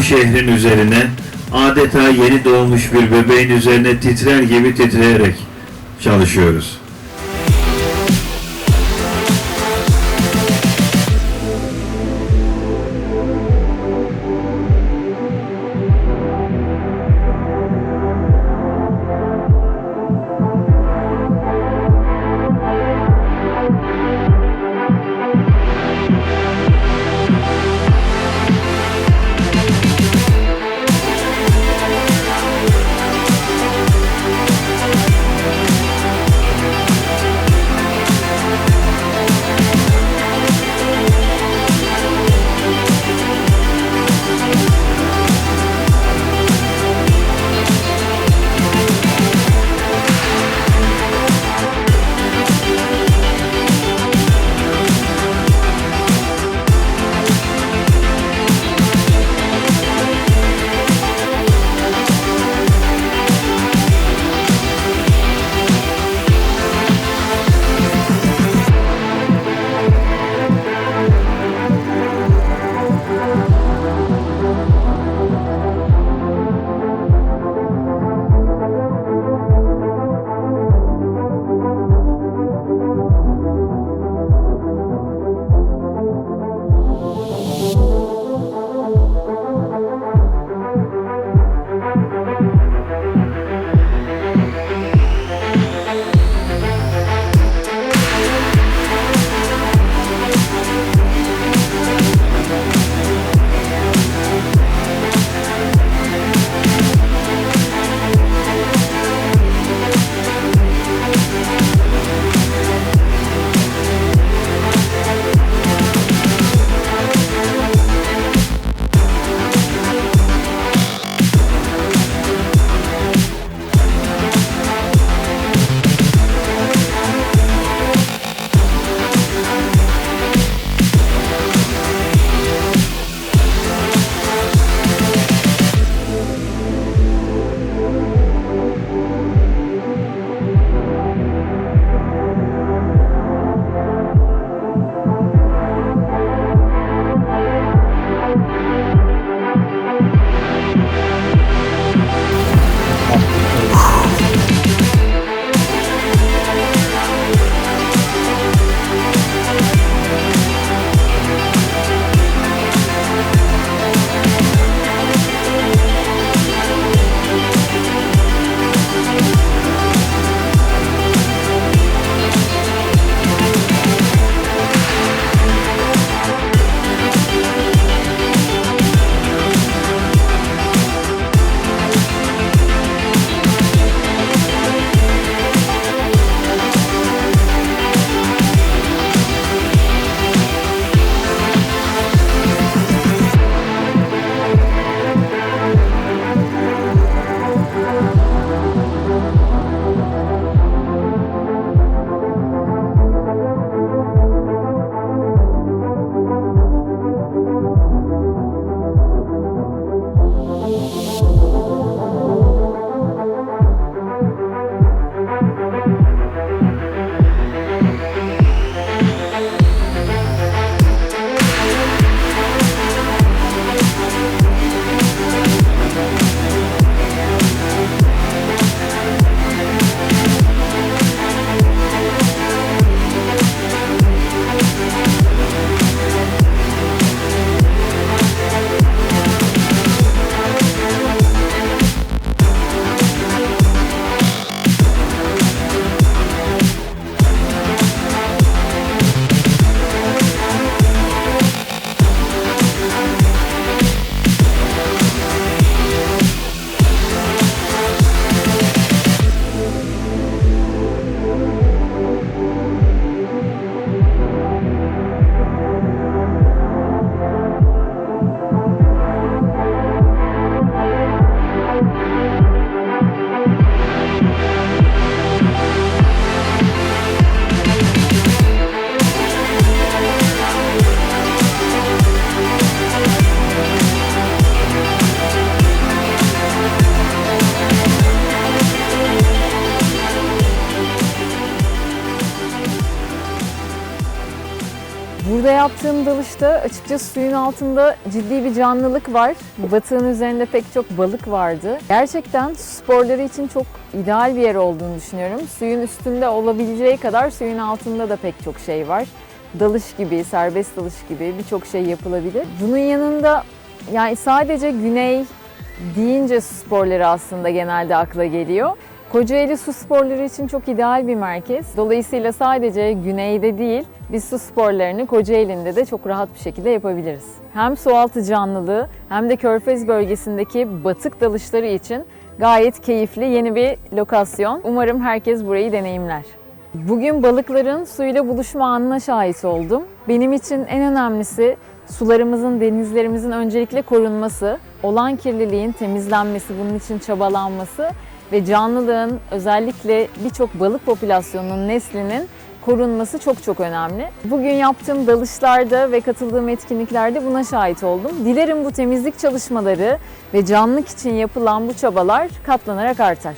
Bu şehrin üzerine adeta yeni doğmuş bir bebeğin üzerine titrer gibi titreyerek çalışıyoruz. Burada yaptığım dalışta açıkçası suyun altında ciddi bir canlılık var. Batığın üzerinde pek çok balık vardı. Gerçekten sporları için çok ideal bir yer olduğunu düşünüyorum. Suyun üstünde olabileceği kadar suyun altında da pek çok şey var. Dalış gibi, serbest dalış gibi birçok şey yapılabilir. Bunun yanında yani sadece güney deyince sporları aslında genelde akla geliyor. Kocaeli su sporları için çok ideal bir merkez. Dolayısıyla sadece güneyde değil, biz su sporlarını Kocaeli'nde de çok rahat bir şekilde yapabiliriz. Hem sualtı canlılığı hem de Körfez bölgesindeki batık dalışları için gayet keyifli yeni bir lokasyon. Umarım herkes burayı deneyimler. Bugün balıkların suyla buluşma anına şahit oldum. Benim için en önemlisi sularımızın, denizlerimizin öncelikle korunması, olan kirliliğin temizlenmesi, bunun için çabalanması ve canlılığın özellikle birçok balık popülasyonunun neslinin korunması çok çok önemli. Bugün yaptığım dalışlarda ve katıldığım etkinliklerde buna şahit oldum. Dilerim bu temizlik çalışmaları ve canlılık için yapılan bu çabalar katlanarak artar.